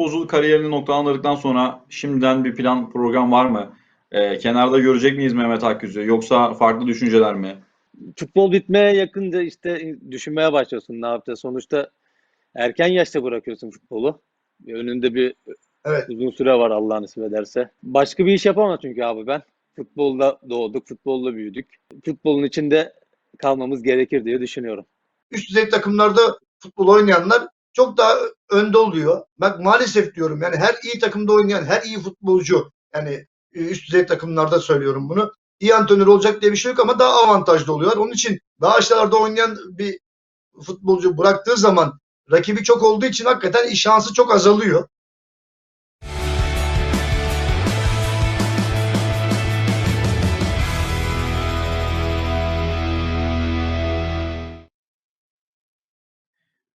futbolculuk kariyerini noktalandırdıktan sonra şimdiden bir plan program var mı? Ee, kenarda görecek miyiz Mehmet Akgüz'ü yoksa farklı düşünceler mi? Futbol bitmeye yakınca işte düşünmeye başlıyorsun ne yapacağız. Sonuçta erken yaşta bırakıyorsun futbolu. Önünde bir Evet. uzun süre var Allah nasip ederse. Başka bir iş yapamam çünkü abi ben. Futbolda doğduk, futbolla büyüdük. Futbolun içinde kalmamız gerekir diye düşünüyorum. Üst düzey takımlarda futbol oynayanlar çok daha önde oluyor. Bak maalesef diyorum yani her iyi takımda oynayan, her iyi futbolcu yani e, üst düzey takımlarda söylüyorum bunu. İyi antrenör olacak diye bir şey yok ama daha avantajlı oluyorlar. Onun için daha aşağılarda oynayan bir futbolcu bıraktığı zaman rakibi çok olduğu için hakikaten şansı çok azalıyor.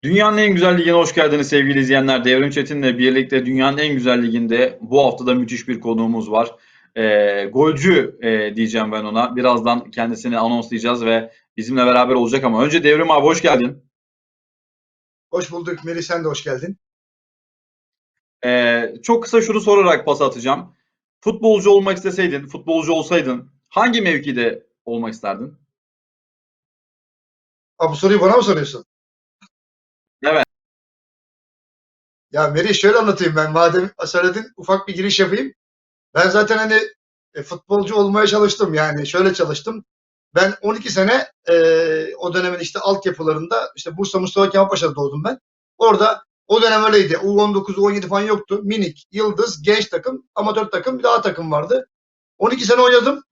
Dünyanın en güzel ligine hoş geldiniz sevgili izleyenler. Devrim Çetin'le birlikte dünyanın en güzel liginde bu hafta da müthiş bir konuğumuz var. Ee, golcü e, diyeceğim ben ona. Birazdan kendisini anonslayacağız ve bizimle beraber olacak ama önce Devrim abi hoş geldin. Hoş bulduk Melih sen de hoş geldin. Ee, çok kısa şunu sorarak pas atacağım. Futbolcu olmak isteseydin, futbolcu olsaydın hangi mevkide olmak isterdin? Ha, bu soruyu bana mı soruyorsun? Ya Melih şöyle anlatayım ben. Madem söyledin ufak bir giriş yapayım. Ben zaten hani e, futbolcu olmaya çalıştım yani. Şöyle çalıştım. Ben 12 sene e, o dönemin işte altyapılarında işte Bursa Mustafa Kemal Paşa'da doğdum ben. Orada o dönem öyleydi. U19, U17 falan yoktu. Minik, Yıldız, genç takım, amatör takım, bir daha takım vardı. 12 sene oynadım.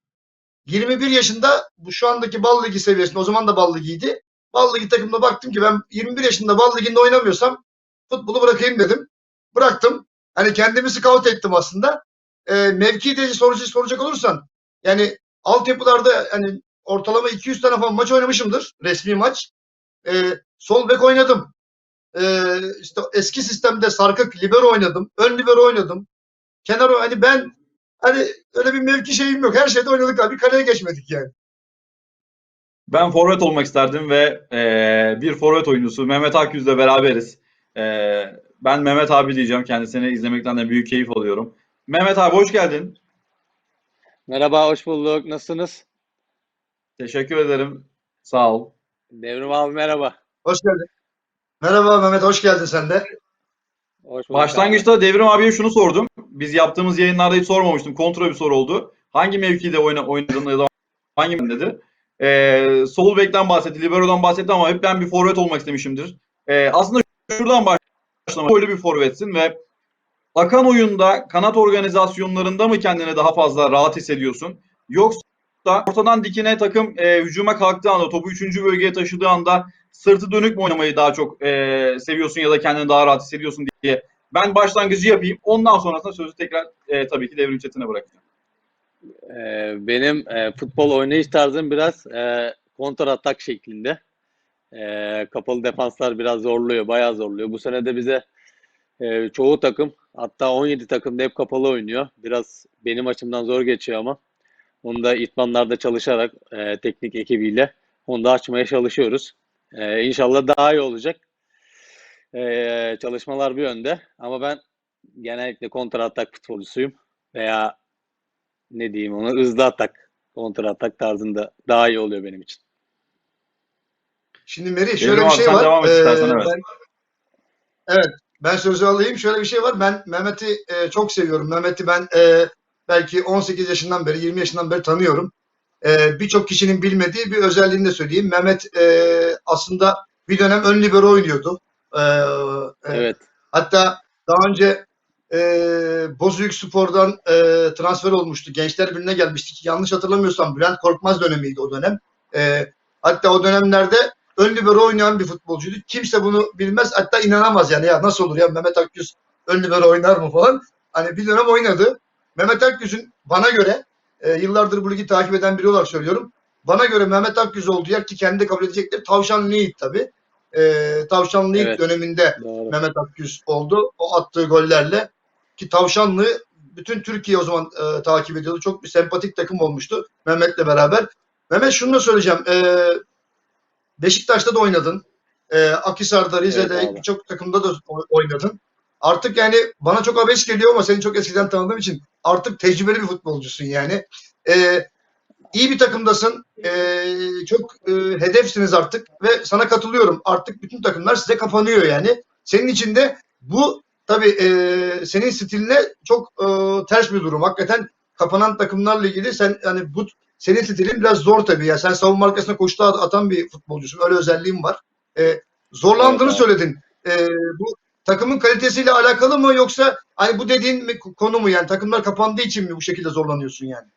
21 yaşında bu şu andaki Bal Ligi seviyesinde o zaman da Bal Ligi'ydi. Bal Ligi takımda baktım ki ben 21 yaşında Bal Ligi'nde oynamıyorsam futbolu bırakayım dedim. Bıraktım. Hani kendimi scout ettim aslında. E, mevki de sorucu soracak olursan yani altyapılarda hani ortalama 200 tane falan maç oynamışımdır. Resmi maç. E, sol bek oynadım. E, işte eski sistemde sarkık libero oynadım. Ön libero oynadım. Kenar hani ben hani öyle bir mevki şeyim yok. Her şeyde oynadık abi. Kaleye geçmedik yani. Ben forvet olmak isterdim ve e, bir forvet oyuncusu Mehmet Akgüz'le beraberiz. E, ben Mehmet abi diyeceğim. Kendisini izlemekten de büyük keyif alıyorum. Mehmet abi hoş geldin. Merhaba, hoş bulduk. Nasılsınız? Teşekkür ederim. Sağ ol. Devrim abi merhaba. Hoş geldin. Merhaba Mehmet. Hoş geldin sen de. Hoş bulduk Başlangıçta Devrim abiye şunu sordum. Biz yaptığımız yayınlarda hiç sormamıştım. Kontrol bir soru oldu. Hangi mevkide oyna, oynadın ya da hangi dedi. Ee, sol bekten bahsetti, libero'dan bahsetti ama hep ben bir forvet olmak istemişimdir. Ee, aslında şuradan başlamak. Böyle bir forvetsin ve akan oyunda kanat organizasyonlarında mı kendini daha fazla rahat hissediyorsun? Yoksa ortadan dikine takım e, hücuma kalktığı anda, topu 3. bölgeye taşıdığı anda sırtı dönük mü oynamayı daha çok e, seviyorsun ya da kendini daha rahat hissediyorsun diye ben başlangıcı yapayım. Ondan sonrasında sözü tekrar e, tabii ki Devrim Çetin'e bırakacağım. Ee, benim e, futbol oynayış tarzım biraz e, kontra atak şeklinde. E, kapalı defanslar biraz zorluyor, bayağı zorluyor. Bu sene de bize e, çoğu takım, hatta 17 takım da hep kapalı oynuyor. Biraz benim açımdan zor geçiyor ama onu da itmanlarda çalışarak e, teknik ekibiyle onu da açmaya çalışıyoruz. E, inşallah daha iyi olacak. E, çalışmalar bir yönde ama ben genellikle kontra atak futbolcusuyum veya ne diyeyim ona hızlı atak, kontra atak tarzında daha iyi oluyor benim için. Şimdi Meri Devrim şöyle bir abi, şey var. devam et Ee, evet. ben, evet. Ben sözü alayım. Şöyle bir şey var. Ben Mehmet'i e, çok seviyorum. Mehmet'i ben e, belki 18 yaşından beri, 20 yaşından beri tanıyorum. E, Birçok kişinin bilmediği bir özelliğini de söyleyeyim. Mehmet e, aslında bir dönem ön libero oynuyordu. E, e, Evet. Hatta daha önce e, Bozüyük Spor'dan e, transfer olmuştu. Gençler Birliği'ne gelmiştik. Yanlış hatırlamıyorsam Bülent Korkmaz dönemiydi o dönem. E, hatta o dönemlerde ön libero oynayan bir futbolcuydu. Kimse bunu bilmez. Hatta inanamaz yani. Ya nasıl olur ya Mehmet Akgüz ön libero oynar mı falan. Hani bir dönem oynadı. Mehmet Akgüz'ün bana göre e, yıllardır bu ligi takip eden biri olarak söylüyorum. Bana göre Mehmet Akgüz olduğu yer ki kendi de kabul edecektir. Tavşan Yiğit tabii. E, Tavşan Yiğit Evet. döneminde Doğru. Mehmet Akgüz oldu. O attığı gollerle ki Tavşanlı bütün Türkiye o zaman e, takip ediyordu. Çok bir sempatik takım olmuştu Mehmet'le beraber. Mehmet şunu da söyleyeceğim. E, Beşiktaş'ta da oynadın. E, Akhisar'da, Rize'de Evet birçok takımda da oynadın. artık yani bana çok abes geliyor ama seni çok eskiden tanıdığım için artık tecrübeli bir futbolcusun yani. Ee, iyi bir takımdasın. Ee, çok e, hedefsiniz artık ve sana katılıyorum. Artık bütün takımlar size kapanıyor yani. Senin için de bu tabii e, senin stiline çok e, ters bir durum. Hakikaten kapanan takımlarla ilgili sen hani bu senin stilin biraz zor tabii ya. Sen savunma arkasına koştu at- atan bir futbolcusun. Öyle özelliğin var. E, zorlandığını evet. söyledin. E, bu takımın kalitesiyle alakalı mı yoksa hani bu dediğin mi- konu mu yani takımlar kapandığı için mi bu şekilde zorlanıyorsun yani?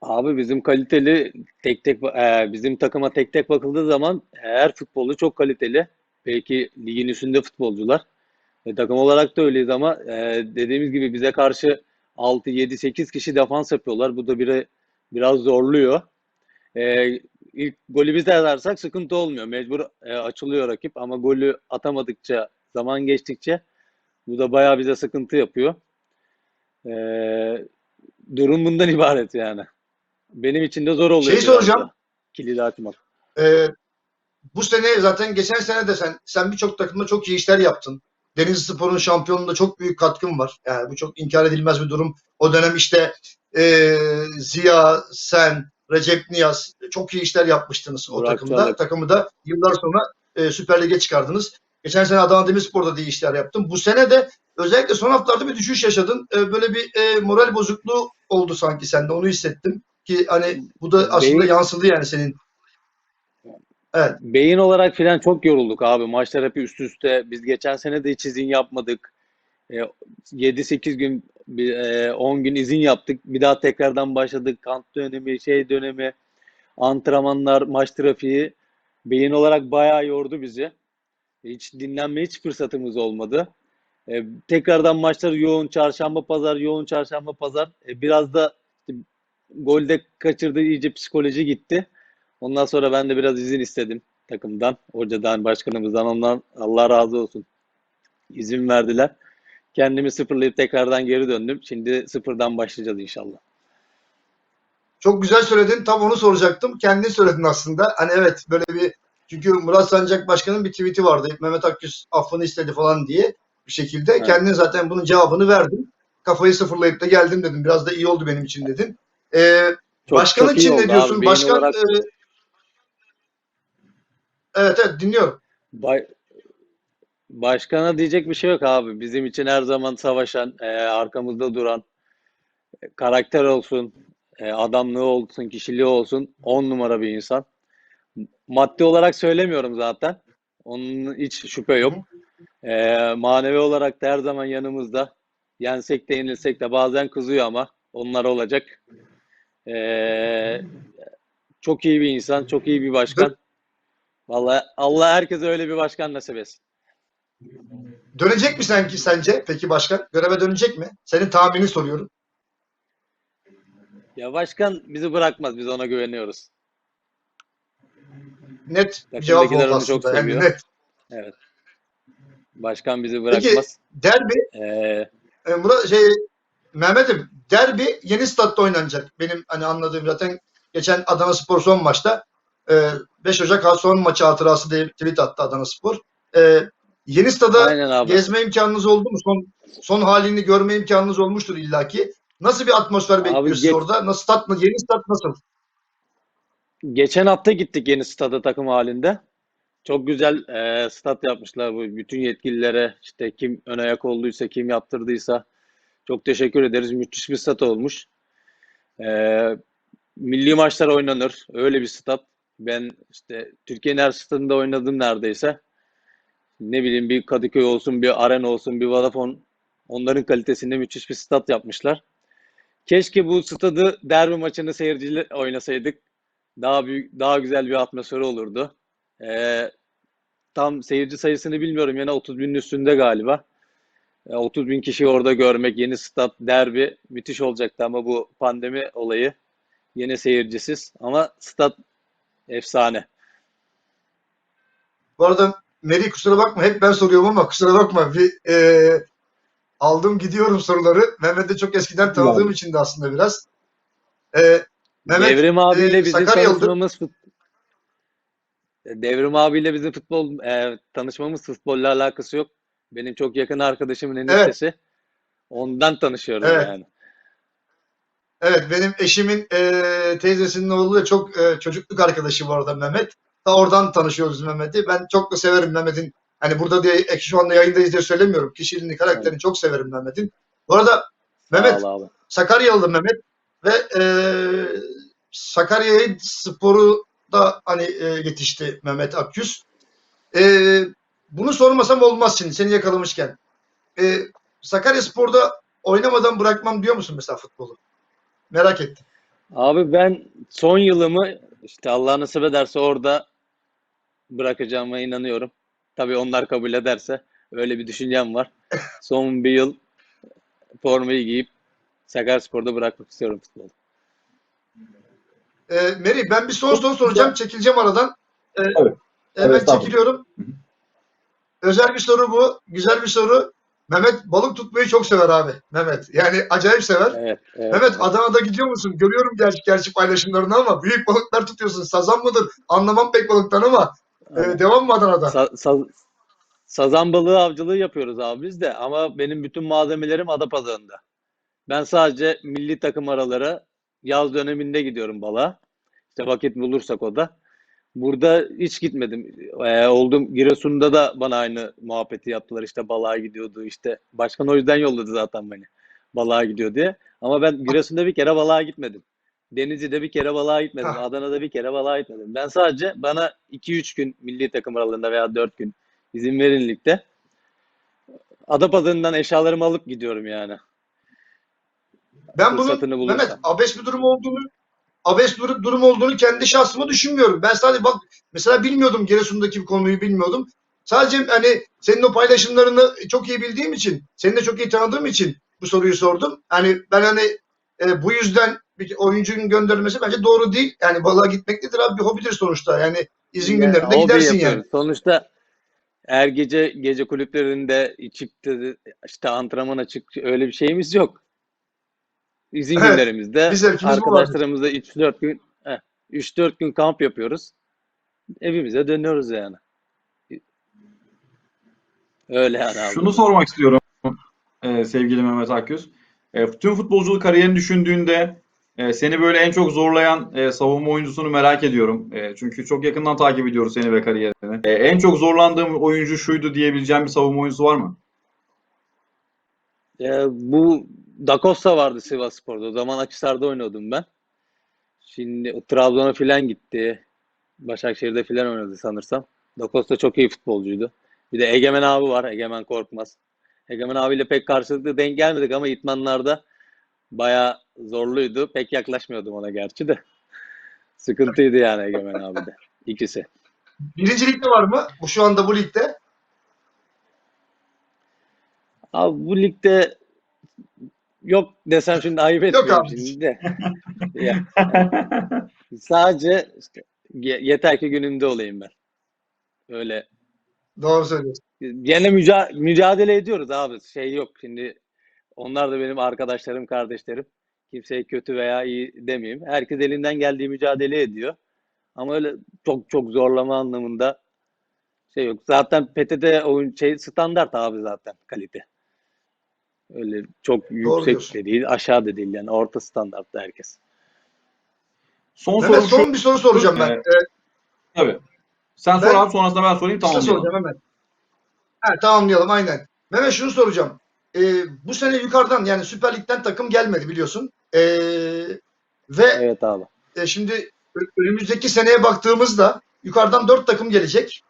Abi bizim kaliteli tek tek e, bizim takıma tek tek bakıldığı zaman her futbolcu çok kaliteli. Belki ligin üstünde futbolcular. E, takım olarak da öyleyiz ama e, dediğimiz gibi bize karşı 6 7 8 kişi defans yapıyorlar. Bu da biri biraz zorluyor. E, ilk golü biz atarsak sıkıntı olmuyor. Mecbur e, açılıyor rakip ama golü atamadıkça zaman geçtikçe bu da bayağı bize sıkıntı yapıyor. E, durum bundan ibaret yani. Benim için de zor oluyor Şeyi soracağım. kilidi açmak. Ee, bu sene zaten geçen sene de sen sen birçok takımda çok iyi işler yaptın. Denizli Spor'un şampiyonluğunda çok büyük katkın var. Yani bu çok inkar edilmez bir durum. O dönem işte e, Ziya, sen, Recep Niyaz çok iyi işler yapmıştınız o Burak takımda. Çağlar. Takımı da yıllar sonra e, Süper Lig'e çıkardınız. Geçen sene Adana Demirspor'da da iyi işler yaptın. Bu sene de özellikle son haftalarda bir düşüş yaşadın. E, böyle bir e, moral bozukluğu oldu sanki sende. Onu hissettim. Ki hani bu da aslında Beyin- yansıdı yani senin Beyin olarak filan çok yorulduk abi. Maçlar hep üst üste. Biz geçen sene de hiç izin yapmadık. E, 7-8 gün, bir, e, 10 gün izin yaptık. Bir daha tekrardan başladık. Kamp dönemi, şey dönemi, antrenmanlar, maç trafiği. Beyin olarak bayağı yordu bizi. Hiç dinlenme hiç fırsatımız olmadı. E, tekrardan maçlar yoğun çarşamba pazar, yoğun çarşamba pazar. E, biraz da işte, golde kaçırdı iyice psikoloji gitti. Ondan sonra ben de biraz izin istedim takımdan, hocadan, başkanımızdan. Ondan Allah razı olsun. İzin verdiler. Kendimi sıfırlayıp tekrardan geri döndüm. Şimdi sıfırdan başlayacağız inşallah. Çok güzel söyledin. Tam onu soracaktım. Kendin söyledin aslında. Hani evet böyle bir çünkü Murat Sancak Başkan'ın bir tweet'i vardı. Mehmet Akgüz affını istedi falan diye bir şekilde. Evet. Kendin zaten bunun cevabını verdin. Kafayı sıfırlayıp da geldim dedim. Biraz da iyi oldu benim için dedin. Ee, Çok, başkan çok iyi için ne diyorsun? abi. Başkan olarak e, Evet evet dinliyorum. Bay- Başkana diyecek bir şey yok abi. Bizim için her zaman savaşan, e, arkamızda duran, e, karakter olsun, e, adamlığı olsun, kişiliği olsun, on numara bir insan. Maddi olarak söylemiyorum zaten. Onun hiç şüphe yok. E, manevi olarak da her zaman yanımızda. Yensek de yenilsek de bazen kızıyor ama onlar olacak. E, çok iyi bir insan, çok iyi bir başkan. Vallahi Allah herkese öyle bir başkan nasip etsin. Dönecek mi sanki sence? Peki başkan göreve dönecek mi? Senin tahmini soruyorum. Ya başkan bizi bırakmaz. Biz ona güveniyoruz. Net bir cevap oldu onu çok aslında. Yani net. Evet. Başkan bizi Peki bırakmaz. derbi Ee, E, Murat şey Mehmet'im derbi yeni statta oynanacak. Benim hani anladığım zaten geçen Adana Spor son maçta e, 5 Ocak son maçı hatırası diye tweet attı Adana Spor. E, yeni stada gezme imkanınız oldu mu? Son son halini görme imkanınız olmuştur illaki. Nasıl bir atmosfer bekliyorsunuz orada? Nasıl stat mı? Yeni stat nasıl? Geçen hafta gittik yeni stada takım halinde. Çok güzel e, stat yapmışlar bu bütün yetkililere. işte kim ön ayak olduysa, kim yaptırdıysa çok teşekkür ederiz. Müthiş bir stat olmuş. E, milli maçlar oynanır. Öyle bir stat. Ben işte Türkiye'nin her stadında oynadım neredeyse. Ne bileyim bir Kadıköy olsun, bir Arena olsun, bir Vodafone. Onların kalitesinde müthiş bir stat yapmışlar. Keşke bu stadı derbi maçını seyirciyle oynasaydık. Daha büyük, daha güzel bir atmosferi olurdu. Ee, tam seyirci sayısını bilmiyorum. Yine 30 binin üstünde galiba. Ee, 30 bin kişi orada görmek, yeni stat, derbi müthiş olacaktı ama bu pandemi olayı yine seyircisiz. Ama stat efsane. Bu arada Meri kusura bakma hep ben soruyorum ama kusura bakma. Bir, e, aldım gidiyorum soruları. Mehmet de çok eskiden tanıdığım için de aslında biraz. E, Mehmet Devrim abiyle e, bizim tanışmamız Devrim abiyle bizim futbol e, tanışmamız futbolla alakası yok. Benim çok yakın arkadaşımın eniştesi. Ondan tanışıyoruz Evet. yani. Evet benim eşimin e, teyzesinin oğlu da çok e, çocukluk arkadaşı bu arada Mehmet. Da oradan tanışıyoruz Mehmet'i. Ben çok da severim Mehmet'in. Hani burada diye şu anda yayındayız diye söylemiyorum. Kişiliğini, karakterini çok severim Mehmet'in. Bu arada Mehmet. Sakaryalı Mehmet ve e, Sakarya'yı sporu da hani e, yetişti Mehmet Akyüz. E, bunu sormasam olmaz şimdi seni yakalamışken. E, Sakarya Spor'da oynamadan bırakmam diyor musun mesela futbolu? Merak ettim. Abi ben son yılımı işte Allah nasip ederse orada bırakacağıma inanıyorum. Tabii onlar kabul ederse öyle bir düşüncem var. Son bir yıl formayı giyip Sakaryaspor'da bırakmak istiyorum futbolu. E, Meri ben bir son soru soracağım. Çekileceğim aradan. E, Evet. ben Evet, çekiliyorum. Özel bir soru bu. Güzel bir soru. Mehmet balık tutmayı çok sever abi. Mehmet. Yani acayip sever. Evet, evet. Mehmet Adana'da gidiyor musun? Görüyorum gerçi, gerçi paylaşımlarını ama büyük balıklar tutuyorsun. Sazan mıdır? Anlamam pek balıktan ama e, Ama devam mı Adana'da? sa- sa- sazan balığı avcılığı yapıyoruz abi biz de ama benim bütün malzemelerim Adapazarı'nda. Ben sadece milli takım araları yaz döneminde gidiyorum balığa. İşte vakit bulursak o da. Burada hiç gitmedim. Ee, oldum Giresun'da da bana aynı muhabbeti yaptılar. İşte balığa gidiyordu. İşte başkan o yüzden yolladı zaten beni. Balığa gidiyor diye. Ama ben Giresun'da bir kere balığa gitmedim. Denizli'de bir kere balığa gitmedim. Ha. Adana'da bir kere balığa gitmedim. Ben sadece bana 2-3 gün milli takım aralığında veya 4 gün izin verin ligde. Adapazarı'ndan eşyalarımı alıp gidiyorum yani. Ben bunun fırsatını bulursam. Mehmet abes bir durum olduğunu abes bir durum olduğunu kendi şahsıma düşünmüyorum. Ben sadece bak mesela bilmiyordum Giresun'daki bir konuyu bilmiyordum. Sadece hani senin o paylaşımlarını çok iyi bildiğim için, seni de çok iyi tanıdığım için bu soruyu sordum. Hani ben hani e, bu yüzden bir oyuncunun gönderilmesi bence doğru değil. Yani balığa gitmek nedir abi bir hobidir sonuçta. Yani izin Ya, günlerinde gidersin yapıyoruz. yani. Sonuçta er gece gece kulüplerinde de işte antrenman açık öyle bir şeyimiz yok. İzin Evet, günlerimizde arkadaşlarımızla 3-4 gün heh, 3-4 gün kamp yapıyoruz. Evimize dönüyoruz yani. Öyle yani abi. Şunu sormak istiyorum e, sevgili Mehmet Akyüz. E, tüm futbolculuk kariyerini düşündüğünde e, seni böyle en çok zorlayan e, savunma oyuncusunu merak ediyorum. E, çünkü çok yakından takip ediyoruz seni ve kariyerini. E, en çok zorlandığım oyuncu şuydu diyebileceğim bir savunma oyuncusu var mı? Ee, bu Da Costa vardı Sivasspor'da. O zaman Akhisar'da oynuyordum ben. Şimdi Trabzon'a filan gitti. Başakşehir'de filan oynadı sanırsam. Da Costa çok iyi futbolcuydu. Bir de Egemen abi var. Egemen Korkmaz. Egemen abiyle pek karşılıklı denk gelmedik ama itmanlarda bayağı zorluydu. Pek yaklaşmıyordum ona gerçi de. Sıkıntıydı yani Egemen abi de. İkisi. Birinci ligde var mı? Bu şu anda bu ligde. Abi bu ligde yok desem şimdi ayıp Yok etmiyorum abi. şimdi de. Ya, sadece işte ye- yeter ki gününde olayım ben. Öyle. Doğru söylüyorsun. Gene müca- mücadele ediyoruz abi. Şey yok şimdi onlar da benim arkadaşlarım, kardeşlerim. Kimseye kötü veya iyi demeyeyim. Herkes elinden geldiği mücadele ediyor. Ama öyle çok çok zorlama anlamında şey yok. Zaten PTT oyun şey standart abi zaten kalite. Öyle çok yüksek diyorsun. de değil, aşağı da değil yani orta standartta herkes. Son Mehmet sorum şu. son bir soru soracağım ben. Evet. Ee, Tabii. Sen sor Ben- abi sonrasında ben sorayım Size tamamlayalım. soracağım hemen. Ha, tamamlayalım aynen. Mehmet şunu soracağım. Ee, bu sene yukarıdan yani Süper Lig'den takım gelmedi biliyorsun. Ee, ve Evet abi. e, şimdi önümüzdeki seneye baktığımızda yukarıdan dört takım gelecek.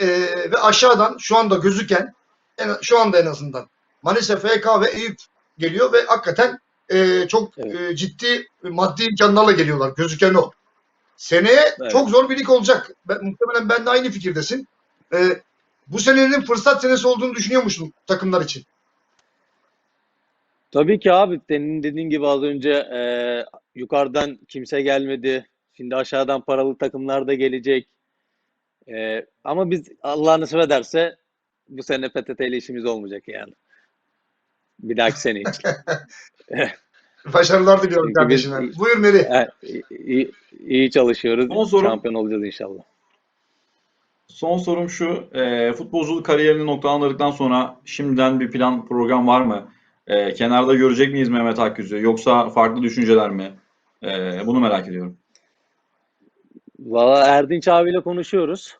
Ee, ve aşağıdan şu anda gözüken en, şu anda en azından Manisa, FK ve Eyüp geliyor ve hakikaten e, çok Evet. e, ciddi maddi imkanlarla geliyorlar. Gözüken o. Seneye Evet. çok zor bir lig olacak. Ben, muhtemelen ben de aynı fikirdesin. Ee, bu senenin fırsat senesi olduğunu düşünüyor musun takımlar için? Tabii ki abi senin dediğin gibi az önce e, yukarıdan kimse gelmedi. Şimdi aşağıdan paralı takımlar da gelecek. E, ama biz Allah nasip ederse bu sene PTT ile işimiz olmayacak yani. Bir dahaki sene için. Başarılar diliyorum Çünkü biz-. Buyur Meri. E, iyi, iyi çalışıyoruz. Son sorum. Şampiyon olacağız inşallah. Son sorum şu. E, futbolculuk kariyerini noktalandırdıktan sonra şimdiden bir plan program var mı? E, kenarda görecek miyiz Mehmet Akgüz'ü? Yoksa farklı düşünceler mi? E, bunu merak ediyorum. Valla Erdinç abiyle konuşuyoruz.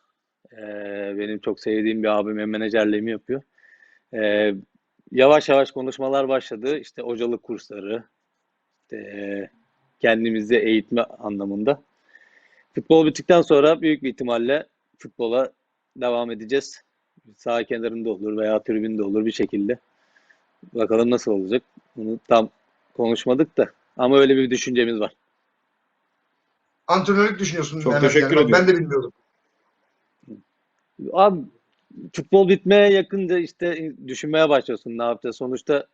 Ee, benim çok sevdiğim bir abim hem menajerliğimi yapıyor. Ee, yavaş yavaş konuşmalar başladı. İşte hocalık kursları, e, kendimizi eğitme anlamında. Futbol bittikten sonra büyük bir ihtimalle futbola devam edeceğiz. Sağ kenarında olur veya tribünde olur bir şekilde. Bakalım nasıl olacak. Bunu tam konuşmadık da. Ama öyle bir düşüncemiz var. Antrenörlük düşünüyorsun. Çok Mehmet teşekkür yani. Bak, Ben ediyorum. de bilmiyordum. Abi futbol bitmeye yakınca işte düşünmeye başlıyorsun ne yapacağız. Sonuçta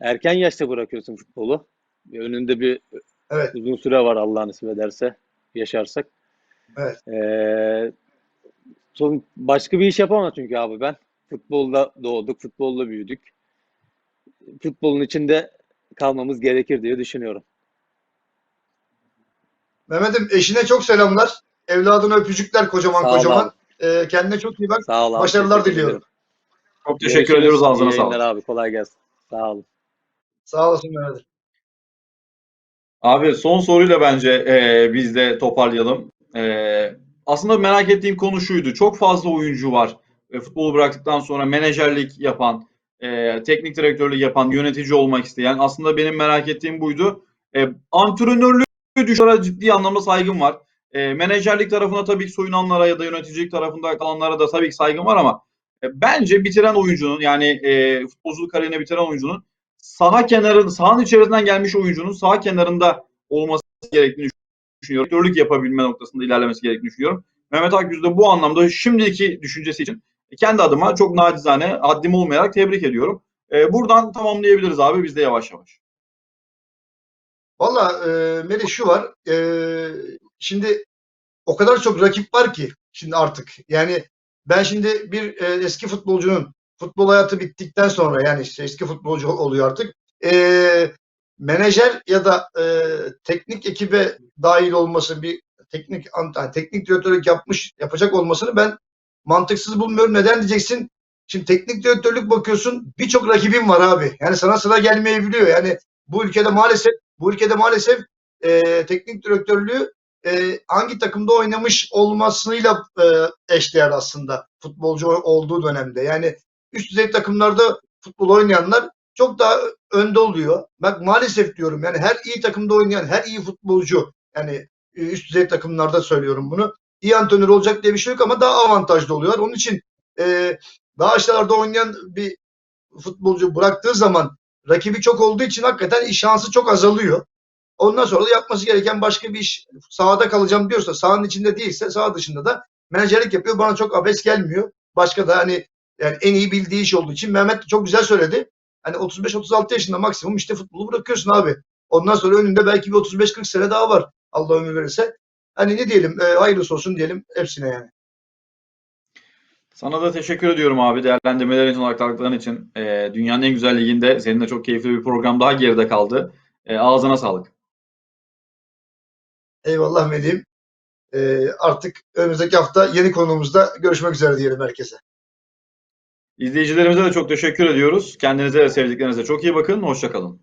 erken yaşta bırakıyorsun futbolu. Bir Önünde bir Evet. uzun süre var Allah nasip ederse yaşarsak. Evet. Ee, son, başka bir iş yapamam çünkü abi ben. Futbolda doğduk, futbolla büyüdük. Futbolun içinde kalmamız gerekir diye düşünüyorum. Mehmet'im eşine çok selamlar. Evladına öpücükler kocaman Sağ ol kocaman. abi. Ee, kendine çok iyi bak. Sağ ol abi. Başarılar teşekkür diliyorum. ederim. Çok teşekkür Görüşürüz. ediyoruz. Ağzına İyi sağlık. yayınlar abi. Kolay gelsin. Sağ olun. Sağ olasın Mehmet'im. Abi son soruyla bence e, biz de toparlayalım. E, aslında merak ettiğim konu şuydu. Çok fazla oyuncu var. E, futbolu bıraktıktan sonra menajerlik yapan, e, teknik direktörlük yapan, yönetici olmak isteyen. Aslında benim merak ettiğim buydu. E, antrenörlük düşara ciddi anlamda saygım var. E, menajerlik tarafına tabii ki soyunanlara ya da yöneticilik tarafında kalanlara da tabii ki saygım var ama e, bence bitiren oyuncunun yani e, futbolculuk kariyerini bitiren oyuncunun saha kenarı, sahanın içerisinden gelmiş oyuncunun saha kenarında olması gerektiğini düşünüyorum. Direktörlük yapabilme noktasında ilerlemesi gerektiğini düşünüyorum. Mehmet Akgüz de bu anlamda şimdiki düşüncesi için kendi adıma çok nacizane, haddim olmayarak tebrik ediyorum. Ee, buradan tamamlayabiliriz abi biz de yavaş yavaş. Valla e, Melih şu var. E, şimdi o kadar çok rakip var ki şimdi artık. Yani ben şimdi bir e, eski futbolcunun futbol hayatı bittikten sonra yani işte eski futbolcu oluyor artık. E, menajer ya da e, teknik ekibe dahil olması bir teknik yani teknik direktörlük yapmış yapacak olmasını ben mantıksız bulmuyorum. Neden diyeceksin? Şimdi teknik direktörlük bakıyorsun birçok rakibin var abi. Yani sana sıra gelmeyebiliyor. Yani bu ülkede maalesef bu ülkede maalesef e, teknik direktörlüğü e, hangi takımda oynamış olmasıyla e, eşdeğer aslında futbolcu olduğu dönemde. Yani üst düzey takımlarda futbol oynayanlar çok daha önde oluyor. Bak maalesef diyorum yani her iyi takımda oynayan her iyi futbolcu yani e, üst düzey takımlarda söylüyorum bunu. İyi antrenör olacak diye bir şey yok ama daha avantajlı oluyorlar. Onun için e, daha aşağılarda oynayan bir futbolcu bıraktığı zaman rakibi çok olduğu için hakikaten şansı çok azalıyor. Ondan sonra da yapması gereken başka bir iş sahada kalacağım diyorsa sahanın içinde değilse saha dışında da menajerlik yapıyor. Bana çok abes gelmiyor. Başka da hani yani en iyi bildiği iş olduğu için Mehmet de çok güzel söyledi. Hani 35-36 yaşında maksimum işte futbolu bırakıyorsun abi. Ondan sonra önünde belki bir 35-40 sene daha var. Allah ömür verirse. Hani ne diyelim e, hayırlısı olsun diyelim hepsine yani. Sana da teşekkür ediyorum abi değerlendirmelerin için, aktardıkların için. Ee, dünyanın en güzel liginde senin de çok keyifli bir program daha geride kaldı. Ee, ağzına sağlık. Eyvallah Melih'im. E, artık önümüzdeki hafta yeni konumuzda görüşmek üzere diyelim herkese. İzleyicilerimize de çok teşekkür ediyoruz. Kendinize ve sevdiklerinize çok iyi bakın. Hoşçakalın.